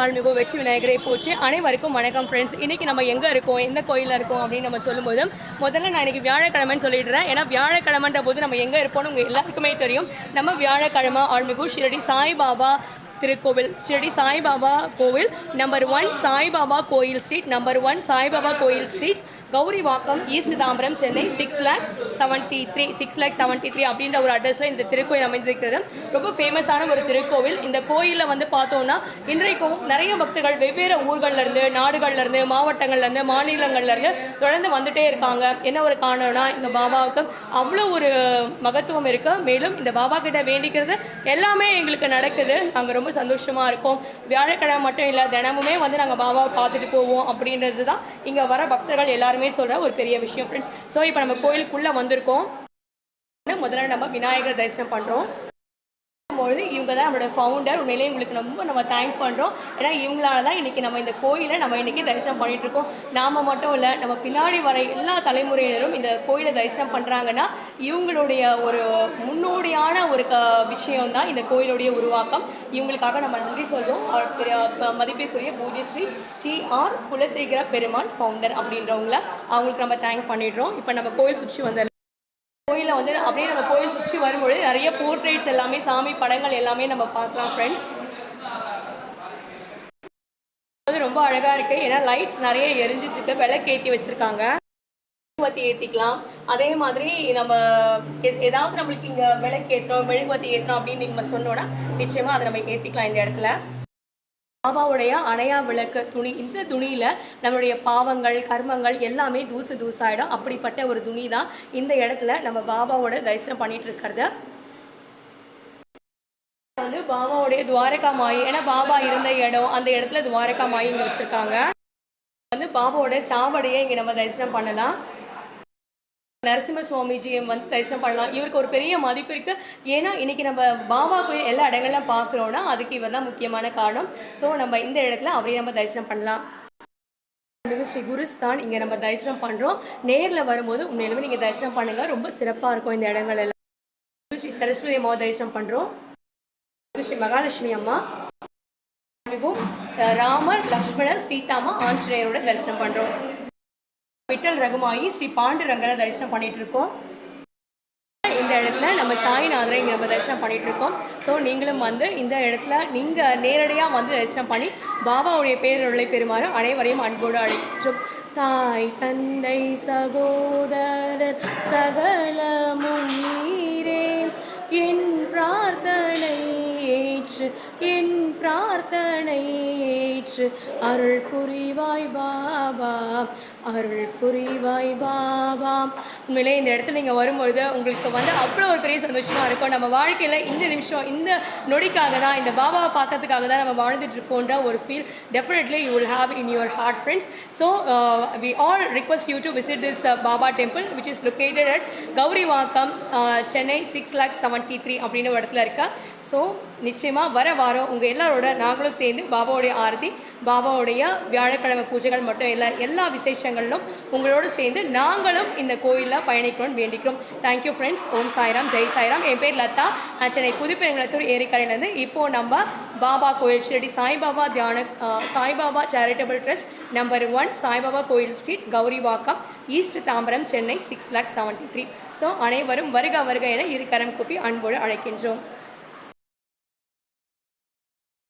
ஆழ்மிகு வெற்றி விநாயகரை போச்சு அனைவருக்கும் வணக்கம் ஃப்ரெண்ட்ஸ் இன்னைக்கு நம்ம எங்கே இருக்கோம்? எந்த கோயிலில் இருக்கோம்? அப்படின்னு நம்ம சொல்லும்போது முதல்ல நான் இன்னைக்கு வியாழக்கிழமைன்னு சொல்லிடுறேன். ஏன்னா வியாழக்கிழமைன்ற போது நம்ம எங்கே இருப்போம்னு உங்கள் எல்லாருக்குமே தெரியும். நம்ம வியாழக்கிழமை ஆழ்மிகு ஷிரடி சாய்பாபா திருக்கோவில் ஸ்ரீடி சாய்பாபா கோவில் நம்பர் ஒன் சாய்பாபா கோயில் ஸ்ட்ரீட் நம்பர் ஒன் சாய்பாபா கோயில் street Gowrivakkam east Tambaram Chennai six lakh seventy three six lakh seventy three அப்படின்ற ஒரு அட்ரஸில் இந்த திருக்கோயில் அமைந்திருக்கிறது. ரொம்ப ஃபேமஸான ஒரு திருக்கோவில். இந்த கோயிலில் வந்து பார்த்தோம்னா இன்றைக்கும் நிறைய பக்தர்கள் வெவ்வேறு ஊர்கள்லேருந்து நாடுகள்லேருந்து மாவட்டங்கள்லேருந்து மாநிலங்கள்லேருந்து தொடர்ந்து வந்துட்டே இருக்காங்க. என்ன ஒரு காரணம்னா இந்த பாபாவுக்கு அவ்வளோ ஒரு மகத்துவம் இருக்குது மேலும் இந்த பாபா கிட்ட வேண்டிக்கிறது எல்லாமே எங்களுக்கு நடக்குது. நாங்கள் ரொம்ப சந்தோஷமாக இருக்கோம். வியாழக்கிழமை மட்டும் இல்லை தினமுமே வந்து நாங்கள் பாபாவை பார்த்துட்டு போவோம் அப்படின்றது தான் இங்கே வர பக்தர்கள் எல்லாருமே சொல்கிற ஒரு பெரிய விஷயம் ஃப்ரெண்ட்ஸ் ஸோ இப்போ நம்ம கோயிலுக்குள்ளே வந்திருக்கோம். முதல்ல நம்ம விநாயகர் தரிசனம் பண்ணுறோம் பொழுது இவங்க தான் நம்மளோட ஃபவுண்டர் உண்மையிலேயே இவங்களுக்கு ரொம்ப நம்ம தேங்க் பண்ணுறோம் ஏன்னா இவங்களால தான் இன்றைக்கி நம்ம இந்த கோயிலை நம்ம இன்றைக்கி தரிசனம் பண்ணிகிட்ருக்கோம் இருக்கோம். நாம மட்டும் இல்லை நம்ம பின்னாடி வர எல்லா தலைமுறையினரும் இந்த கோயிலை தரிசனம் பண்ணுறாங்கன்னா இவங்களுடைய ஒரு முன்னோடியான ஒரு க விஷயம் தான் இந்த கோயிலுடைய உருவாக்கம். இவங்களுக்காக நம்ம நன்றி சொல்கிறோம் அவர் மதிப்பிற்குரிய பூஜை ஸ்ரீ டி ஆர் குலசேகர பெருமான் ஃபவுண்டர் அப்படின்றவங்கள அவங்களுக்கு நம்ம தேங்க் பண்ணிடுறோம். இப்போ நம்ம கோயில் சுற்றி வந்த கோயிலில் வந்து அப்படியே நம்ம கோயில் வரும்பொழுது நிறைய போர்ட்ரேட்ஸ் எல்லாமே சாமி படங்கள் எல்லாமே நம்ம பார்க்கலாம் ஃப்ரெண்ட்ஸ் அது ரொம்ப அழகாக இருக்குது ஏன்னா லைட்ஸ் நிறைய எரிஞ்சிட்டு இருக்கு. விளக்கு ஏற்றி வச்சுருக்காங்க. மெழுகுவத்தி ஏற்றிக்கலாம் அதே மாதிரி நம்ம ஏதாவது நம்மளுக்கு இங்கே விளக்கு ஏற்றோம் மெழுகுவத்தி ஏற்றோம் அப்படின்னு நம்ம சொன்னோன்னா நிச்சயமாக அதை நம்ம ஏற்றிக்கலாம் இந்த இடத்துல. பாபாவுடைய அணையா விளக்கு துணி இந்த துணியில் நம்மளுடைய பாவங்கள் கர்மங்கள் எல்லாமே தூசு தூசாயிடும். அப்படிப்பட்ட ஒரு துணி தான் இந்த இடத்துல நம்ம பாபாவோட தரிசனம் பண்ணிட்டு இருக்கிறது. வந்து பாபாவுடைய துவாரகா மாயி ஏன்னா பாபா இருந்த இடம் அந்த இடத்துல துவாரகா மாயி இங்கே வச்சுருக்காங்க. வந்து பாபாவோட சாவடியை இங்கே நம்ம தரிசனம் பண்ணலாம். நரசிம்ம சுவாமிஜியை வந்து தரிசனம் பண்ணலாம். இவருக்கு ஒரு பெரிய மதிப்பு இருக்குது ஏன்னா இன்னைக்கு நம்ம பாபா கோயில் எல்லா இடங்கள்லாம் பார்க்குறோன்னா அதுக்கு இவர் தான் முக்கியமான காரணம். ஸோ நம்ம இந்த இடத்துல அவரையும் நம்ம தரிசனம் பண்ணலாம். மிகு ஸ்ரீ குருஸ்தான் இங்கே நம்ம தரிசனம் பண்ணுறோம் நேரில் வரும்போது உண்மையிலுமே நீங்கள் தரிசனம் பண்ணுங்கள் ரொம்ப சிறப்பாக இருக்கும் இந்த இடங்கள் எல்லாம். ஸ்ரீ சரஸ்வதி அம்மாவை தரிசனம் பண்ணுறோம் ஸ்ரீ மகாலட்சுமி அம்மா. மிகவும் ராமர் லக்ஷ்மணர் சீதாமா ஆஞ்சநேயரோட தரிசனம் பண்ணுறோம் விட்டல் ரகுமாயி ஸ்ரீ பாண்டு ரங்கனை தரிசனம் பண்ணிட்டு இருக்கோம் இந்த இடத்துல நம்ம சாய்நாதரை இங்கே நம்ம தரிசனம் பண்ணிட்டு இருக்கோம் ஸோ நீங்களும் வந்து இந்த இடத்துல நீங்கள் நேரடியாக வந்து தரிசனம் பண்ணி பாபாவுடைய பேரருளை பெறுமாறு அனைவரையும் அன்போடு அழைச்சோம் தாய் தந்தை சகோதரர் சகலமும் நீரே. என் பிரார்த்தனை ஏற்று என் பிரார்த்தனை ஏற்று அருள் புரிவாய் பாபா. அருள் புரிவாய் பாபா. உண்மையிலே இந்த இடத்துல நீங்கள் வரும்பொழுது உங்களுக்கு வந்து அவ்வளோ ஒரு பெரிய சந்தோஷமாக இருக்கும். நம்ம வாழ்க்கையில் இந்த நிமிஷம் இந்த நொடிக்காக தான் இந்த பாபாவை பார்க்கறதுக்காக தான் நம்ம வாழ்ந்துட்டு இருக்கோன்ற ஒரு feel definitely you will have in your heart friends so we all request you to visit this Baba temple which is located at Gowrivakkam Chennai six lakh seventy three அப்படின்னு ஒரு இடத்துல இருக்கா? ஸோ நிச்சயமாக வர வாரம் உங்கள் எல்லாரோட நாங்களும் சேர்ந்து பாபாவுடைய ஆரத்தி பாபாவுடைய வியாழக்கிழமை பூஜைகள் மட்டும் எல்லா எல்லா விசேஷங்களிலும் உங்களோடு சேர்ந்து நாங்களும் இந்த கோயிலில் பயணிக்கணும்னு வேண்டிக்கிறோம். Thank you friends Om Sairam. Jai Sairam. என் பேர் லதா. நான் சென்னை புதுப்பெருங்குளத்தூர் ஏரிக்கரையிலேருந்து இப்போது நம்ம பாபா கோயில் ஷிரடி சாய்பாபா தியான Saibaba charitable trust number one Saibaba கோயில் street Gowrivakkam east Tambaram Chennai six lakh seventy three so அனைவரும் வருக வருக என இரு கரம் கூப்பி அன்போடு அழைக்கின்றோம்.